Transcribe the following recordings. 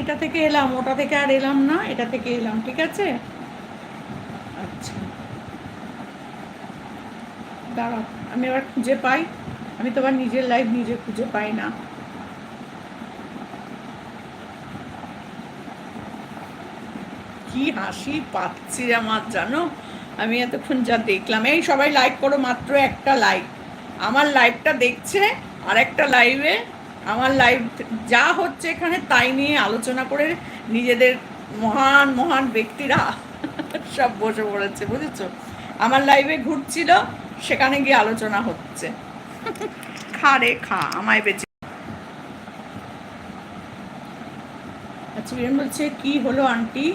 এটা থেকে এলাম, ওটা থেকে আর এলাম না, এটা থেকে এলাম, ঠিক আছে? আচ্ছা। দাঁড়াও, আমি আবার খুঁজে পাই। আমি তো আবার নিজের লাইফ নিজে খুঁজে পাই না। কি হাসি পাচ্ছি আমার, জানো? আমি এতক্ষণ যা দেখলাম, এই সবাই লাইক করো মাত্র একটা লাইক আমার লাইভটা দেখছে আর একটা লাইভে আমার লাইভ যা হচ্ছে এখানে তাই নিয়ে আলোচনা করে নিজেদের মহান মহান ব্যক্তিরা সব বসে পড়েছে, বুঝেছ? আমার লাইভে ঘুরছিল, সেখানে গিয়ে আলোচনা হচ্ছে। খা রে, খা, আমায় বেঁচে আচ্ছা বলছে, কি হলো, আন্টি?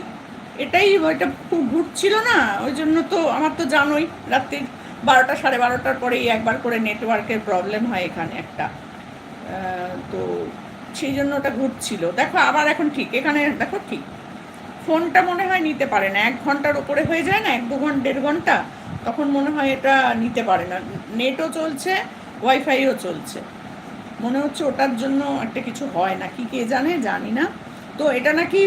এটাই ওইটা খুব ঘুরছিল না? ওই জন্য তো, আমার তো জানোই রাত্রি বারোটা, সাড়ে বারোটার পরেই একবার করে নেটওয়ার্কের প্রবলেম হয় এখানে একটা। তো সেই জন্য ওটা ঘুরছিল। দেখো, আবার এখন ঠিক, এখানে দেখো ঠিক। ফোনটা মনে হয় নিতে পারে না। এক ঘণ্টার উপরে হয়ে যায় না, এক দু ঘণ্টা, দেড় ঘণ্টা, তখন মনে হয় এটা নিতে পারে না। নেটও চলছে ওয়াইফাইও চলছে। মনে হচ্ছে ওটার জন্য একটা কিছু হয় না। কি কে জানে, জানি না। তো এটা নাকি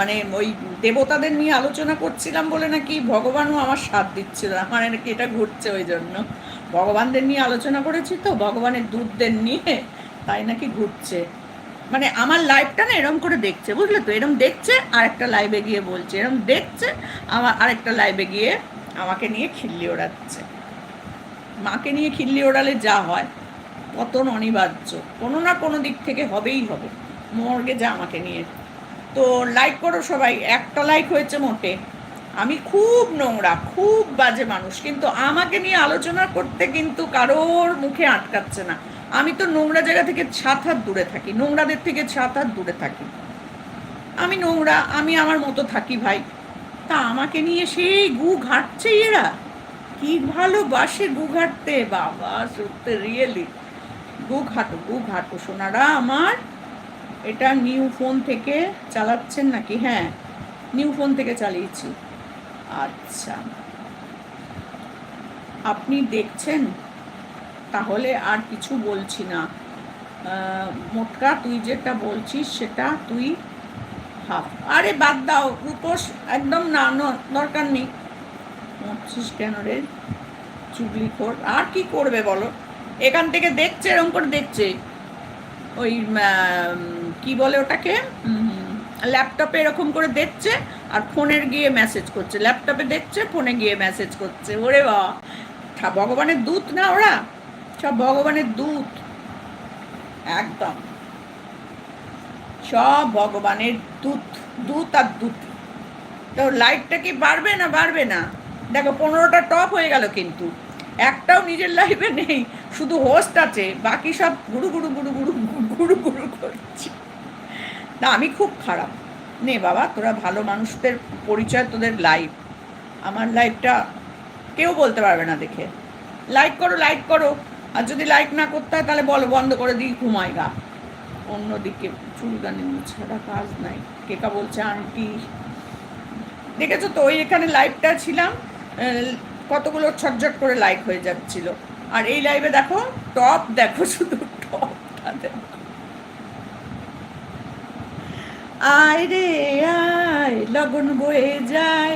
মানে ওই দেবতাদের নিয়ে আলোচনা করছিলাম বলে নাকি ভগবানও আমার সাথ দিচ্ছিল। মানে নাকি এটা ঘুরছে ওই জন্য। ভগবানদের নিয়ে আলোচনা করেছি তো, ভগবানের দূতদের নিয়ে তাই নাকি ঘুরছে? মানে আমার লাইভটা না এরম করে দেখছে, বুঝলে তো? এরম দেখছে আর একটা লাইভে গিয়ে বলছে। এরম দেখছে, আমার আরেকটা লাইভে গিয়ে আমাকে নিয়ে খিল্লি ওড়াচ্ছে। মাকে নিয়ে খিল্লি ওড়ালে যা হয়, পতন অনিবার্য। কোনো না কোনো দিক থেকে হবেই হবে। মর্গে যা আমাকে নিয়ে। তো লাইক করো সবাই, একটা লাইক হয়েছে মোটে। আমি খুব নোংরা, খুব বাজে মানুষ। কিন্তু আমাকে নিয়ে আলোচনা করতে কিন্তু কারোর মুখে আটকাচ্ছে না। আমি তো নোংরা জায়গা থেকে ছাত হাত দূরে থাকি, নোংরাদের থেকে ছাত হাত দূরে থাকি। আমি নোংরা, আমি আমার মতো থাকি ভাই। তা আমাকে নিয়ে সেই গু ঘাটছে এরা। কি ভালোবাসে গু ঘাটতে, বাবা, সত্যি রিয়েলি গু ঘাটো গু ঘাটো, সোনারা আমার। এটা নিউ ফোন থেকে চালাচ্ছেন নাকি? হ্যাঁ নিউ ফোন থেকে চালিয়েছি। আচ্ছা। আপনি দেখছেন? তাহলে আর কিছু বলছি না। মোটকা, তুই যেটা বলছিস সেটা তুই হাফ আরে বাদ দাও, রূপস একদম না দরকার নেই। মরছিস কেন রে, চুগলি কর আর কি করবে বলো? এখান থেকে দেখছে এরকম করে দেখছে। ওই কি বলে ওটাকে? ল্যাপটপে এরকম করে দেখছে আর ফোনের গিয়ে মেসেজ করছে। ল্যাপটপে দেখছে, ফোনে গিয়ে মেসেজ করছে। ওরে বা ভগবানের দূত না ওরা? সব ভগবানের দূত। একদম। সব ভগবানের দূত দূত আর দূত। তো লাইটটা কি বাড়বে না বাড়বে না? দেখো, পনেরোটা টপ হয়ে গেল কিন্তু। একটাও নিজের লাইফে নেই, শুধু হোস্ট আছে, বাকি সব গুরু গুরু গুরু গুরু গুরু গুরু করছে। না, আমি খুব খারাপ। নে বাবা, তোরা ভালো মানুষদের পরিচয়, তোদের লাইফ আমার লাইফটা কেউ বলতে পারবে না দেখে। লাইক করো লাইক করো। আর যদি লাইক না করতে হয়, তাহলে বলো, বন্ধ করে দিই ঘুমায় গা। অন্যদিকে চুলদানি ছাড়া কাজ নাই। কেকা বলছে, আন্টি। দেখেছ তো, ওই এখানে লাইভটা ছিলাম কতগুলো ছটঝট করে লাইক হয়ে যাচ্ছিল। আর এই লাইভে দেখো টপ দেখো, শুধু টপটা দেখো। আয় রে, আয় লগন বয়ে যায়,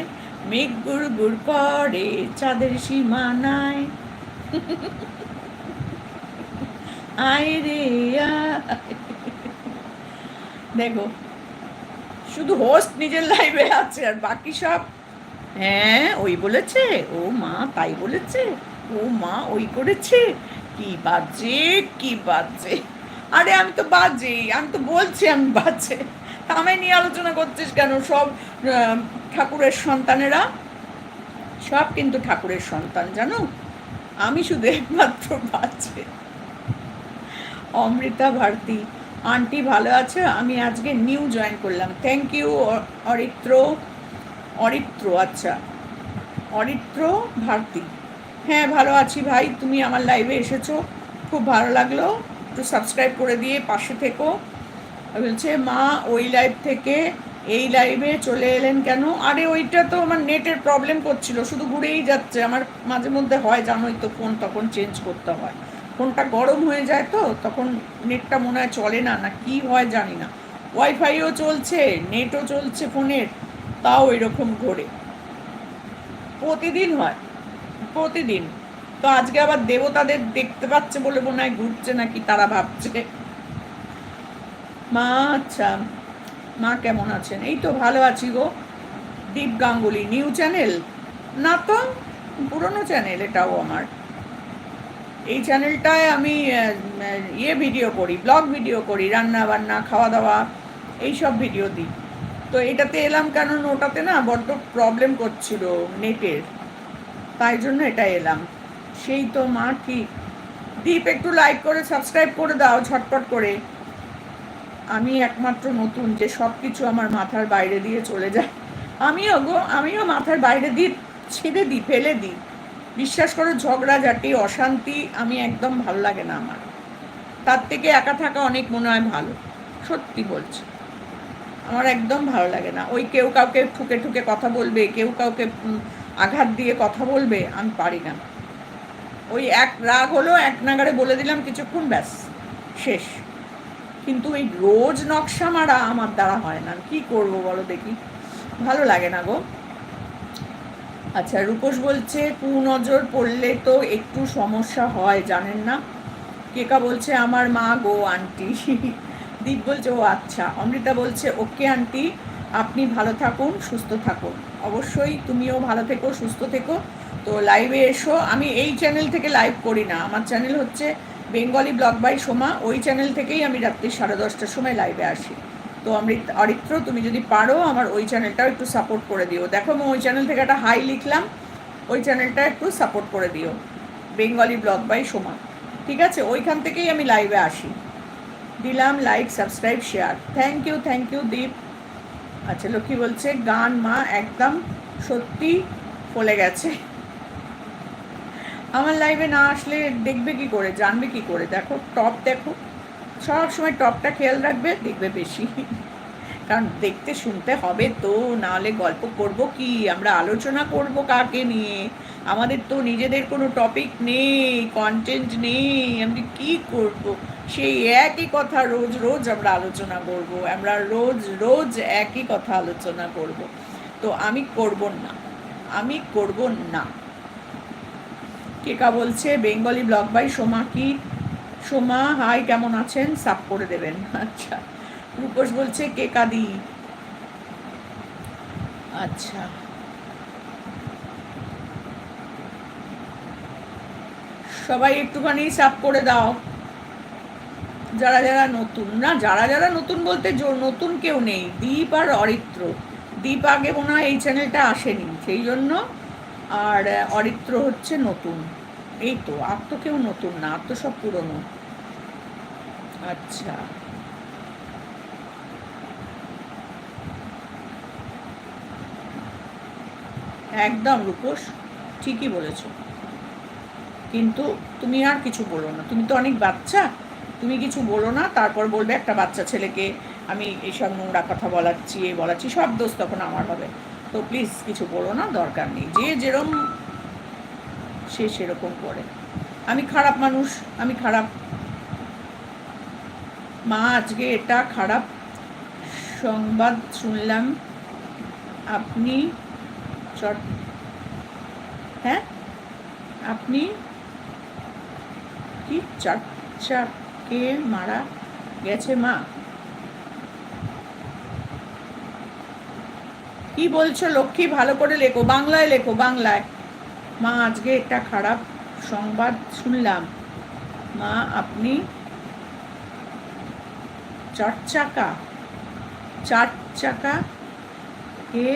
মেঘ গুড় গুড় করে, চাঁদের সীমানায়। দেখো, শুধু হোস্ট নিজের লাইভে আছে আর বাকি সব হ্যাঁ ওই বলেছে, ও মা তাই বলেছে, ও মা ওই করেছে, কি বাজে কি বাজে। আরে আমি তো বাজে, আমি তো বলছি আমি বাজে। আমায় নিয়ে আলোচনা করছিস কেন? সব ঠাকুরের সন্তানেরা? সব কিন্তু ঠাকুরের সন্তান, জানো? আমি শুধু একমাত্র বাজে। অমৃতা ভারতী। আন্টি ভালো আছে? আমি আজকে নিউ জয়েন করলাম। Thank you Aritra. অরিত্র আচ্ছা। অরিত্র ভারতী। হ্যাঁ ভালো আছি ভাই। তুমি আমার লাইভে এসেছ। খুব ভালো লাগল। একটু সাবস্ক্রাইব করে দিয়ে পাশে থেকো। বলছে, মা, ওই লাইভ থেকে এই লাইভে চলে এলেন কেন? আরে, ওইটা তো আমার নেটের প্রবলেম করছিল। শুধু ঘুরেই যাচ্ছে। আমার মাঝে মধ্যে হয়, জানোই তো ফোন তখন চেঞ্জ করতে হয়। ফোনটা গরম হয়ে যায় তো, তখন নেটটা মনে হয় চলে না না কি হয় জানি না। ওয়াইফাইও চলছে নেটও চলছে ফোনের, তাও এরকম ঘোরে প্রতিদিন হয়, প্রতিদিন। তো আজকে আবার দেবতাদের দেখতে পাচ্ছে বলে মনে হয় ঘুরছে নাকি, তারা ভাবছে। মা আচ্ছা মা কেমন আছেন? এই তো ভালো আছি গো। Deep Ganguly new channel? না তো, পুরনো চ্যানেল এটাও আমার। এই চ্যানেলটায় আমি ইয়ে ভিডিও করি ব্লগ ভিডিও করি, রান্না বান্না, খাওয়া দাওয়া, এইসব ভিডিও দিই। তো এটাতে এলাম কেন ওটাতে না বড্ড প্রবলেম করছিল নেটের। তাই জন্য এটা এলাম। সেই তো মা ঠিক। দীপ, একটু লাইক করে সাবস্ক্রাইব করে দাও ঝটপট করে। আমি একমাত্র নতুন যে সব কিছু আমার মাথার বাইরে দিয়ে চলে যায়। আমিও গো, আমিও মাথার বাইরে দিয়ে ছেড়ে দিই, ফেলে দিই। বিশ্বাস করো, ঝগড়াঝাটি, অশান্তি আমি একদম ভালো লাগে না আমার। তার থেকে একা থাকা অনেক মনে হয় ভালো, সত্যি বলছি। আমার একদম ভালো লাগে না। ওই কেউ কাউকে ঠুকে ঠুকে কথা বলবে, কেউ কাউকে আঘাত দিয়ে কথা বলবে, আমি পারি না। ওই এক রাগ হলো, এক নাগারে বলে দিলাম কিছুক্ষণ, ব্যাস, শেষ। কিন্তু ওই রোজ নকশা মারা আমার দ্বারা হয় না। কি করব বলো দেখি? ভালো লাগে না গো। আচ্ছা রূপোস বলছে কুনজর পড়লে তো একটু সমস্যা হয় জানেন না? কেকা বলছে, আমার মা গো, আন্টি দীপ বলছে, ও আচ্ছা অমৃতা বলছে, ওকে আন্টি, আপনি ভালো থাকুন, সুস্থ থাকুন। অবশ্যই তুমিও ভালো থেকো, সুস্থ থেকো। তো লাইভে এসো। আমি এই চ্যানেল থেকে লাইভ করি না। আমার চ্যানেল হচ্ছে বেঙ্গলি ব্লগ বাই সোমা ওই চ্যানেল থেকেই আমি রাত্রি সাড়ে দশটার সময় লাইভে আসি। তো অমৃত অরিত্র তুমি যদি পারো আমার ওই চ্যানেলটাও একটু সাপোর্ট করে দিও। দেখো, আমি ওই চ্যানেল থেকে একটা হাই লিখলাম, ওই চ্যানেলটা একটু সাপোর্ট করে দিও। বেঙ্গলি ব্লগ বাই সোমা ঠিক আছে? ওইখান থেকেই আমি লাইভে আসি। দিলাম like subscribe share thank you thank you Deep আচ্ছা লক্ষ্মী বলছে, গান মা একদম সত্যি ফলে গেছে। আমার লাইভে না আসলে দেখবে কি করে, জানবে কি করে? দেখো টপ দেখো। সব সময় টপটা খেয়াল রাখবে, দেখবে বেশি। কারণ দেখতে শুনতে হবে তো, নাহলে গল্প করব কি? আমরা আলোচনা করব কাকে নিয়ে? আমাদের তো নিজেদের কোনো টপিক নেই কন্টেন্ট নেই। আমি কি করব? সেই একই কথা রোজ রোজ আমরা আলোচনা করব। আমরা রোজ রোজ একই কথা আলোচনা করব। তো আমি করব না। আমি করব না। কেকা বলছে, বেঙ্গলি ব্লগ বাই সোমা কি সোমা হাই, কেমন আছেন? সাপ করে দেবেন। আচ্ছা রূপস বলছে, কে দি আচ্ছা। সবাই একটুখানি সাপ করে দাও। যারা যারা নতুন, না, যারা যারা নতুন বলতে নতুন কেউ নেই। দীপ আর অরিত্র। দীপ আগে মনে হয় এই চ্যানেলটা আসেনি। সেই জন্য, আর, অরিত্র হচ্ছে নতুন। এই তো, আর তো কেউ নতুন না, আর তো সব পুরনো। আচ্ছা। একদম রূপোস ঠিকই বলেছ। কিন্তু তুমি আর কিছু বলো না। তুমি তো অনেক বাচ্চা। তুমি কিছু বলো না, তারপর বলবে একটা বাচ্চা ছেলেকে আমি এইসব নোংরা কথা বলাচ্ছি এই বলাচ্ছি, সব দোষ তখন আমার হবে। তো প্লিজ কিছু বলো না, দরকার নেই। যে যেরম সে সেরকম করে। আমি খারাপ মানুষ, আমি খারাপ মা, আজকে এটা খারাপ সংবাদ শুনলাম। আপনি চট হ্যাঁ? আপনি কি চারচাকে মারা গেছে মা? কি বলছো লক্ষ্মী? ভালো করে লেখো, বাংলায় লেখো, বাংলায়। মা, আজকে একটা খারাপ সংবাদ শুনলাম। মা, আপনি চার চাকা চার চাকা কে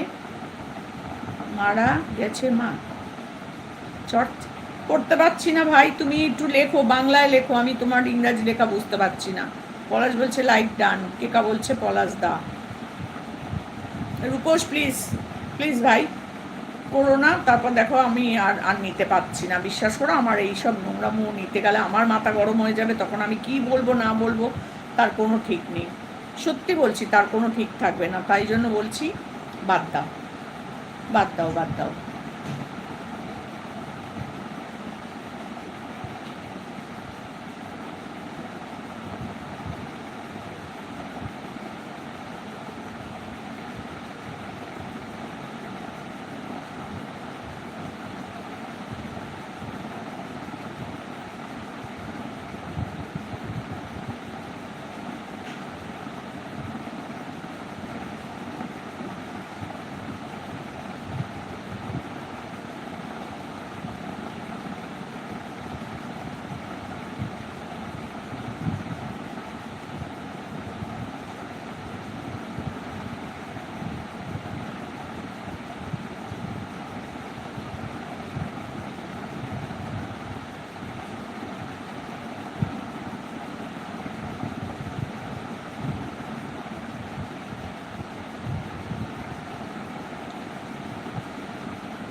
মারা গেছে মা? চট পড়তে পারছি না ভাই, তুমি একটু লেখো, বাংলায় লেখো, আমি তোমার ইংরাজি লেখা বুঝতে পারছি না। পলাশ বলছে লাইক ডান কেকা বলছে, পলাশ দা। রূপোস প্লিজ প্লিজ ভাই করো না, তারপর দেখো আমি আর আর নিতে পারছি না। বিশ্বাস করো, আমার এই এইসব নোংরামো নিতে গেলে আমার মাথা গরম হয়ে যাবে, তখন আমি কি বলব, না বলব, তার কোনো ঠিক নেই। সত্যি বলছি, তার কোনো ঠিক থাকবে না। তাই জন্য বলছি, বাদ দাও। বাদ দাও বাদ দাও।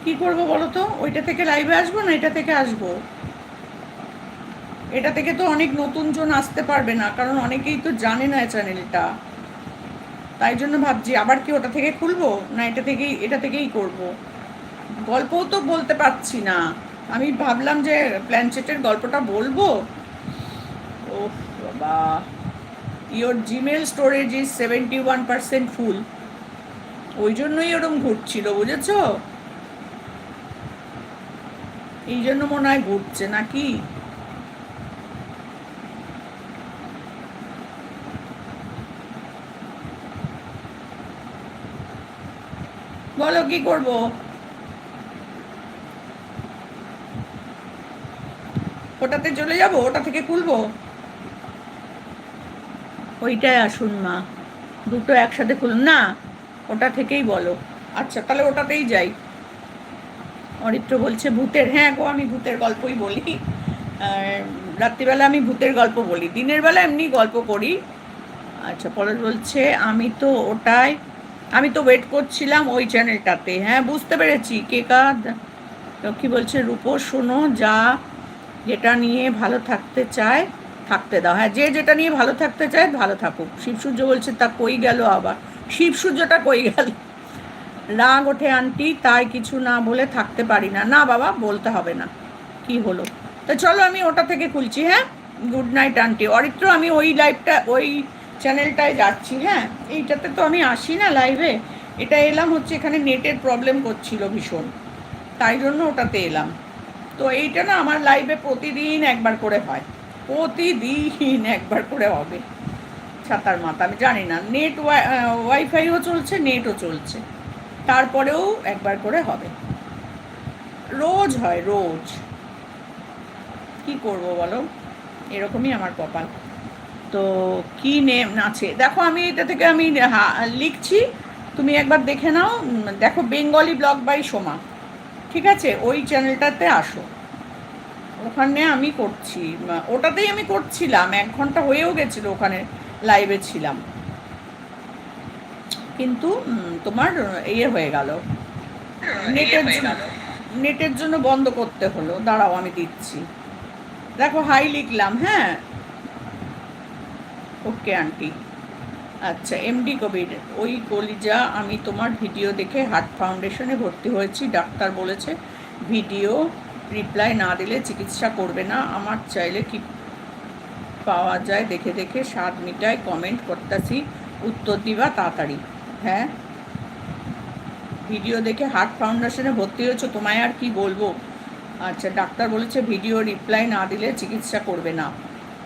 কি করব বলো তো? ওইটা থেকে লাইভে আসব না এটা থেকে আসব? এটা থেকে তো অনেক নতুন জন আসতে পারবে না, কারণ অনেকেই তো জানে না চ্যানেলটা তাই জন্য ভাবছি, আবার কি ওটা থেকে খুলবো না এটা থেকেই এটা থেকেই করব? গল্পও তো বলতে পারছি না। আমি ভাবলাম যে প্ল্যানচেটের গল্পটা বলব। ও বাবা। Your Gmail storage is seventy one percent full ওই জন্যই ওরম ঘুরছিল, বুঝেছ? এই জন্য মনে হয় ঘুরছে নাকি? বলো কি করব? ওটাতে চলে যাব? ওটা থেকে খুলবো? ওইটাই আসুন মা। দুটো একসাথে খুলুন। না, ওটা থেকেই বলো। আচ্ছা তাহলে ওটাতেই যাই। অরিত্র বলছে, ভূতের হ্যাঁ গো, আমি ভূতের গল্পই বলি। রাত্রিবেলা আমি ভূতের গল্প বলি। দিনের বেলা এমনি গল্প করি। আচ্ছা পরে বলছে, আমি তো ওটাই, আমি তো ওয়েট করছিলাম ওই চ্যানেলটাতে হ্যাঁ বুঝতে পেরেছি। কে কার? কি বলছে, রূপো, শোনো, যা যেটা নিয়ে ভালো থাকতে চায়, থাকতে দাও। হ্যাঁ যে যেটা নিয়ে ভালো থাকতে চায়, ভালো থাকুক। শিবসূর্য বলছে, তা কই গেল আবার? শিবসূর্যটা কই গেল? রাগ ওঠে আন্টি, তাই কিছু না বলে থাকতে পারি না। না বাবা, বলতে হবে না। কি হলো? তো চলো আমি ওটা থেকে খুলছি হ্যাঁ? Good night aunty. অরিত্র, আমি ওই লাইভটা ওই চ্যানেলটায় যাচ্ছি হ্যাঁ? এইটাতে তো আমি আসি না লাইভে এটা এলাম হচ্ছে এখানে নেটের প্রবলেম করছিল ভীষণ। তাই জন্য ওটাতে এলাম। তো এইটা না আমার লাইভে প্রতিদিন একবার করে হয়। প্রতিদিন একবার করে হবে। ছাতার মাথা, আমি জানি না। নেট ওয়াইফাইও চলছে নেটও চলছে। তারপরেও একবার করে হবে। রোজ হয়, রোজ। কি করব বলো? এরকমই আমার কপাল। তো কি নেম আছে? দেখো আমি এটা থেকে আমি লিখছি। তুমি একবার দেখে নাও। দেখো বেঙ্গলি ব্লগ বাই সোমা। ঠিক আছে? ওই চ্যানেলটাতে আসো। ওখানে আমি করছি। ওটাতেই আমি করছিলাম। এক ঘণ্টা হয়েও গেছিল ওখানে লাইভে ছিলাম। কিন্তু তোমার ইয়ে হয়ে গেল। নেটের জন্য নেটের জন্য বন্ধ করতে হলো। দাঁড়াও আমি দিচ্ছি। দেখো হাই লিখলাম হ্যাঁ? Okay aunty. আচ্ছা এমডি কবির ওই কলিজা আমি তোমার ভিডিও দেখে হার্ট ফাউন্ডেশনে ভর্তি হয়েছি। ডাক্তার বলেছে ভিডিও রিপ্লাই না দিলে চিকিৎসা করবে না। আমার চাইলে কি পাওয়া যায়? দেখে দেখে স্বাদ মিটায় কমেন্ট করতেছি। উত্তর দিবা তাড়াতাড়ি। হ্যাঁ? ভিডিও দেখে হার্ট ফাউন্ডেশনে ভর্তি হয়েছো, তোমায় আর কি বলব? আচ্ছা ডাক্তার বলেছে ভিডিও রিপ্লাই না দিলে চিকিৎসা করবে না।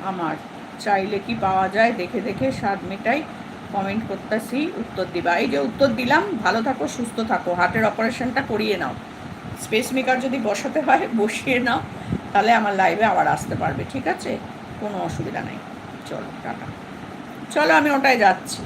আমার, চাইলে কি পাওয়া যায়? দেখে দেখে স্বাদ মেটাই কমেন্ট করতেছি, উত্তর দিবা। এই যে উত্তর দিলাম, ভালো থাকো, সুস্থ থাকো। হার্টের অপারেশনটা করিয়ে নাও। স্পেস মেকার যদি বসাতে হয়, বসিয়ে নাও, তাহলে আমার লাইভে আবার আসতে পারবে, ঠিক আছে? কোনো অসুবিধা নেই। চলো, টাটা। চলো, আমি ওটাই যাচ্ছি।